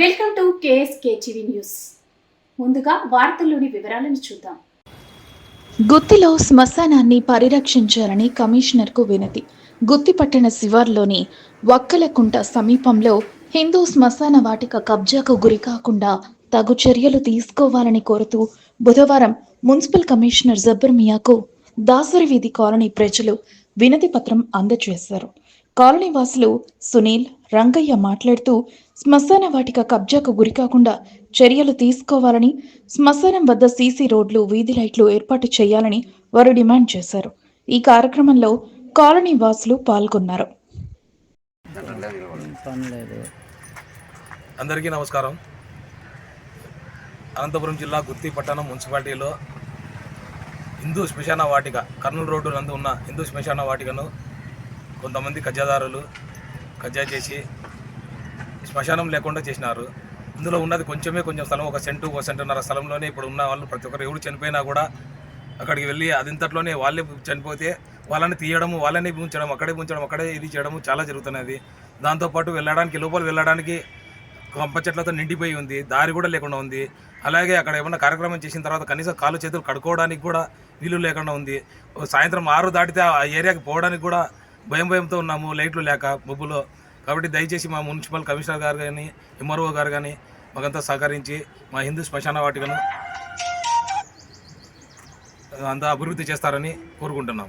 Welcome to KSK TV news. ముందుగా వార్తల్లోని వివరాలను చూద్దాం. గుత్తిలో శ్మశానాన్ని పరిరక్షించాలని కమిషనర్కు వినతి. గుత్తి పట్టణ శివార్లోని వక్కలకుంట సమీపంలో హిందూ శ్మశాన వాటిక కబ్జాకు గురికాకుండా తగు చర్యలు తీసుకోవాలని కోరుతూ బుధవారం మున్సిపల్ కమిషనర్ జబ్బర్ మియాకు దాసరి వీధి కాలనీ ప్రజలు వినతి పత్రం అందజేశారు. కాలనీ వాసులు సునీల్ రంగయ్య మాట్లాడుతూ శ్మశాన వాటిక కబ్జాకు గురికాకుండా చర్యలు తీసుకోవాలని శ్మశానం వద్ద సీసీ రోడ్లు వీధి లైట్లు ఏర్పాటు చేయాలని వారు డిమాండ్ చేశారు. ఈ కార్యక్రమంలో కాలనీ వాసులు పాల్గొన్నారు. అందరికీ నమస్కారం. అనంతపురం జిల్లా గుత్తి పట్టణం మున్సిపాలిటీలో హిందూ శ్మశాన వాటిక కర్నూలు రోడ్డు నందు ఉన్న హిందూ శ్మశాన వాటికను కొంతమంది కజ్జాదారులు కజ్జా చేసి శ్మశానం లేకుండా చేసినారు. ఇందులో ఉన్నది కొంచెమే కొంచెం స్థలం ఒక సెంటు ఒక సెంటున్నర స్థలంలోనే ఇప్పుడు ఉన్న వాళ్ళు ప్రతి ఒక్కరు ఎవరు చనిపోయినా కూడా అక్కడికి వెళ్ళి అదింతట్లోనే వాళ్ళే చనిపోతే వాళ్ళని తీయడము వాళ్ళని ఉంచడం అక్కడే ఉంచడం అక్కడే ఇది చేయడము చాలా జరుగుతున్నది. దాంతోపాటు వెళ్ళడానికి లోపల వెళ్ళడానికి కంప చెట్లతో నిండిపోయి ఉంది దారి కూడా లేకుండా ఉంది. అలాగే అక్కడ ఏమన్నా కార్యక్రమం చేసిన తర్వాత కనీసం కాలు చేతులు కడుక్కోవడానికి కూడా వీలు లేకుండా ఉంది. సాయంత్రం ఆరు దాటితే ఆ ఏరియాకి పోవడానికి కూడా భయం భయంతో ఉన్నాము లైట్లు లేక మబ్బులో. కాబట్టి దయచేసి మా మున్సిపల్ కమిషనర్ గారు కానీ ఎంఆర్ఓ గారు కానీ మాకంతా సహకరించి మా హిందూ శ్మశాన వాటికను అంతా అభివృద్ధి చేస్తారని కోరుకుంటున్నాం.